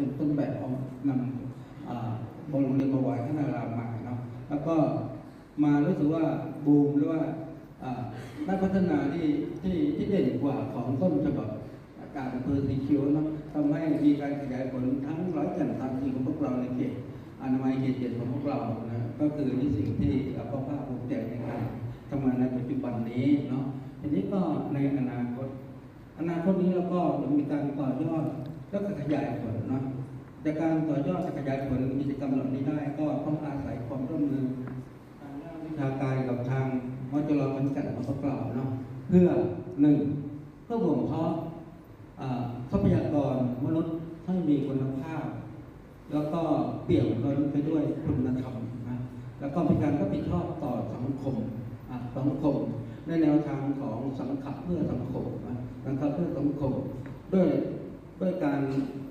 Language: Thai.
เป็นต้นแบบของนำบอลเรียนมาไว้ขนารามมาเนาะแล้วก็มารู้สึกว่าบูมหรือว่าอ่าได้พัฒนาที่ที่ที่เด่นกว่าของต้นฉบับอากาศอำเภอสีคิ้วเนาะทำให้มีการขยายผลทั้งร้อยแก่นตามจริงของพวกเราในเขตอนามัยเขตเจ็ดของพวกเรานะก็คือนี่สิ่งที่เราก็ภาคภูมิใจในการทำงานในปัจจุบันนี้เนาะทีนี้ก็ในอนาคต อนาคตนี้เราก็จะมีการต่อยอด แล้วก็ขยายผลเนาะจากการต่อยอดขยายผลกิจกรรมเหล่านี้ได้ก็ต้องอาศัยความร่วมมือทางด้านวิชาการกับทางมจรบรรจัดของพวกเราเนาะเพื่อหนึ่งเพื่อบ่มเพาะทรัพยากรมนุษย์ให้มีคุณภาพ แล้วก็เปี่ยมล้นไปด้วยคุณธรรมนะแล้วก็เป็นการรับผิดชอบต่อสังคมอะสังคมในแนวทางของสังขับเพื่อสังคมนะสังขับเพื่อสังคมด้วย ด้วยการอ่า